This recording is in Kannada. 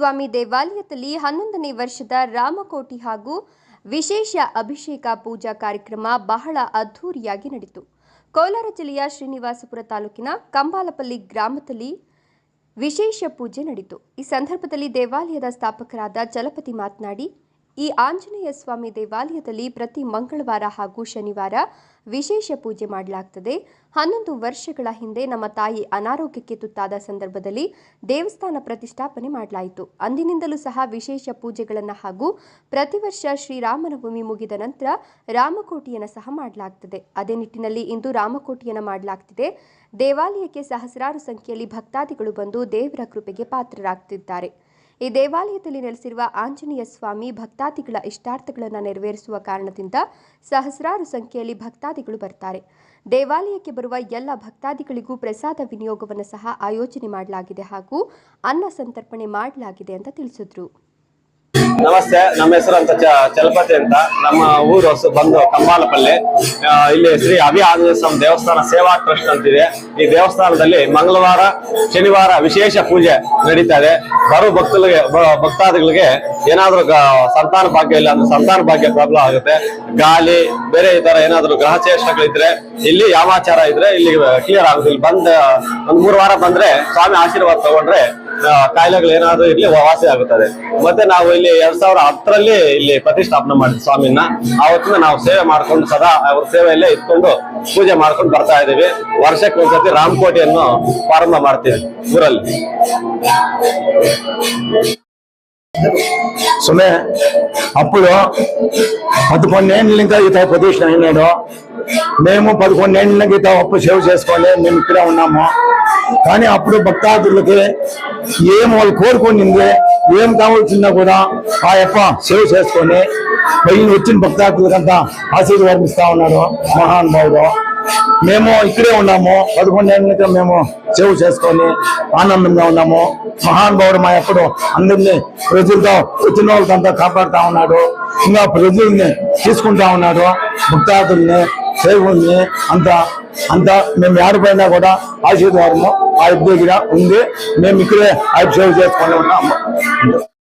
ಸ್ವಾಮಿ ದೇವಾಲಯದಲ್ಲಿ ಹನ್ನೊಂದನೇ ವರ್ಷದ ರಾಮಕೋಟಿ ಹಾಗೂ ವಿಶೇಷ ಅಭಿಷೇಕ ಪೂಜಾ ಕಾರ್ಯಕ್ರಮ ಬಹಳ ಅದ್ಧೂರಿಯಾಗಿ ನಡೆಯಿತು ಕೋಲಾರ ಜಿಲ್ಲೆಯ ಶ್ರೀನಿವಾಸಪುರ ತಾಲೂಕಿನ ಕಂಬಾಲಪಲ್ಲಿ ಗ್ರಾಮದಲ್ಲಿ ವಿಶೇಷ ಪೂಜೆ ನಡೆಯಿತು ಈ ಸಂದರ್ಭದಲ್ಲಿ ದೇವಾಲಯದ ಸ್ಥಾಪಕರಾದ ಚಲಪತಿ ಮಾತನಾಡಿ ಈ ಆಂಜನೇಯ ಸ್ವಾಮಿ ದೇವಾಲಯದಲ್ಲಿ ಪ್ರತಿ ಮಂಗಳವಾರ ಹಾಗೂ ಶನಿವಾರ ವಿಶೇಷ ಪೂಜೆ ಮಾಡಲಾಗ್ತದೆ. ಹನ್ನೊಂದು ವರ್ಷಗಳ ಹಿಂದೆ ನಮ್ಮ ತಾಯಿ ಅನಾರೋಗ್ಯಕ್ಕೆ ತುತ್ತಾದ ಸಂದರ್ಭದಲ್ಲಿ ದೇವಸ್ಥಾನ ಪ್ರತಿಷ್ಠಾಪನೆ ಮಾಡಲಾಯಿತು. ಅಂದಿನಿಂದಲೂ ಸಹ ವಿಶೇಷ ಪೂಜೆಗಳನ್ನು ಹಾಗೂ ಪ್ರತಿ ವರ್ಷ ಶ್ರೀರಾಮನವಮಿ ಮುಗಿದ ನಂತರ ರಾಮಕೋಟಿಯನ್ನು ಸಹ ಮಾಡಲಾಗ್ತದೆ. ಅದೇ ನಿಟ್ಟಿನಲ್ಲಿ ಇಂದು ರಾಮಕೋಟಿಯನ್ನು ಮಾಡಲಾಗ್ತಿದೆ. ದೇವಾಲಯಕ್ಕೆ ಸಹಸ್ರಾರು ಸಂಖ್ಯೆಯಲ್ಲಿ ಭಕ್ತಾದಿಗಳು ಬಂದು ದೇವರ ಕೃಪೆಗೆ ಪಾತ್ರರಾಗ್ತಿದ್ದಾರೆ. ಈ ದೇವಾಲಯದಲ್ಲಿ ನೆಲೆಸಿರುವ ಆಂಜನೇಯ ಸ್ವಾಮಿ ಭಕ್ತಾದಿಗಳ ಇಷ್ಟಾರ್ಥಗಳನ್ನು ನೆರವೇರಿಸುವ ಕಾರಣದಿಂದ ಸಹಸ್ರಾರು ಸಂಖ್ಯೆಯಲ್ಲಿ ಭಕ್ತಾದಿಗಳು ಬರ್ತಾರೆ. ದೇವಾಲಯಕ್ಕೆ ಬರುವ ಎಲ್ಲ ಭಕ್ತಾದಿಗಳಿಗೂ ಪ್ರಸಾದ ವಿನಿಯೋಗವನ್ನು ಸಹ ಆಯೋಜನೆ ಮಾಡಲಾಗಿದೆ ಹಾಗೂ ಅನ್ನ ಸಂತರ್ಪಣೆ ಮಾಡಲಾಗಿದೆ ಅಂತ ತಿಳಿಸಿದ್ರು. ನಮಸ್ತೆ, ನಮ್ಮ ಹೆಸರು ಅಂತ ಚಲಪತಿ ಅಂತ. ನಮ್ಮ ಊರು ಬಂದು ಕಂಬಾಲಪಲ್ಲಿ. ಇಲ್ಲಿ ಶ್ರೀ ಅಭಿ ಆಂಜನೇಯ ದೇವಸ್ಥಾನ ಸೇವಾ ಟ್ರಸ್ಟ್ ಅಂತಿದೆ. ಈ ದೇವಸ್ಥಾನದಲ್ಲಿ ಮಂಗಳವಾರ, ಶನಿವಾರ ವಿಶೇಷ ಪೂಜೆ ನಡೀತಾ ಇದೆ. ಬರೋ ಭಕ್ತರಿಗೆ ಭಕ್ತಾದಿಗಳಿಗೆ ಏನಾದ್ರೂ ಸಂತಾನ ಭಾಗ್ಯ ಇಲ್ಲ ಅಂದ್ರೆ ಸಂತಾನ ಭಾಗ್ಯ ಪ್ರಾಬ್ಲಮ್ ಆಗುತ್ತೆ. ಗಾಲಿ, ಬೇರೆ ಈ ತರ ಏನಾದ್ರು ಗ್ರಹ ಚೇಷ್ಟಗಳಿದ್ರೆ ಇಲ್ಲಿ ಯಾಮಾಚಾರ ಇದ್ರೆ ಇಲ್ಲಿ ಕ್ಲಿಯರ್ ಆಗುತ್ತೆ ಇಲ್ಲಿ ಬಂದ ಒಂದ್ ಮೂರು ವಾರ ಬಂದ್ರೆ ಸ್ವಾಮಿ ಆಶೀರ್ವಾದ ತಗೊಂಡ್ರೆ ಕಾಯಿಲೆಗಳು ಏನಾದ್ರು ಇರ್ಲಿ ವಾಸಿ ಆಗುತ್ತದೆ ಮತ್ತೆ ನಾವು ಇಲ್ಲಿ ಎರಡ್ ಸಾವಿರ ಹತ್ತರಲ್ಲಿ ಇಲ್ಲಿ ಪ್ರತಿಷ್ಠಾಪನೆ ಮಾಡಿದ್ವಿ ಸ್ವಾಮಿನ ಆವತ್ತಿಂದ ನಾವು ಸೇವೆ ಮಾಡ್ಕೊಂಡು ಸದಾ ಅವ್ರ ಸೇವೆಯಲ್ಲೇ ಇಟ್ಕೊಂಡು ಪೂಜೆ ಮಾಡ್ಕೊಂಡು ಬರ್ತಾ ಇದೀವಿ ವರ್ಷಕ್ಕೆ ಒಂದ್ಸತಿ ರಾಮಕೋಟಿಯನ್ನು ಪ್ರಾರಂಭ ಮಾಡ್ತೀವಿ ಊರಲ್ಲಿ సుమే అప్పుడు పదకొండేళ్ళ ఇంకా ఈత ప్రతిష్ట అయినాడు మేము పదకొండేళ్ళ గీత అప్పు సేవ చేసుకోవాలి మేము ఇక్కడే ఉన్నాము కానీ అప్పుడు భక్తాదులకి ఏం వాళ్ళు కోరుకునింది ఏం కావాల్సిందా కూడా ఆ యొక్క సేవ చేసుకొని పైన వచ్చిన భక్తాదులకంతా ఆశీర్వాదం ఇస్తా ఉన్నారు మహానుభావుడు మేము ఇక్కడే ఉన్నాము పదకొండేళ్ళకి మేము సేవ చేసుకొని ఆనందంగా ఉన్నాము. మహానుభావుడు మా ఎప్పుడు అందరినీ ప్రజలతో వచ్చిన వాళ్ళకంతా కాపాడుతూ ఉన్నాడు. ఇంకా ప్రజల్ని తీసుకుంటా ఉన్నాడు. భక్తాదుల్ని సేవల్ని అంతా అంతా మేము ఏడపోయినా కూడా ఆశీర్వాదము ఆ దగ్గర ఉంది. మేము ఇక్కడే ఆయన సేవ చేసుకొని ఉన్నాము.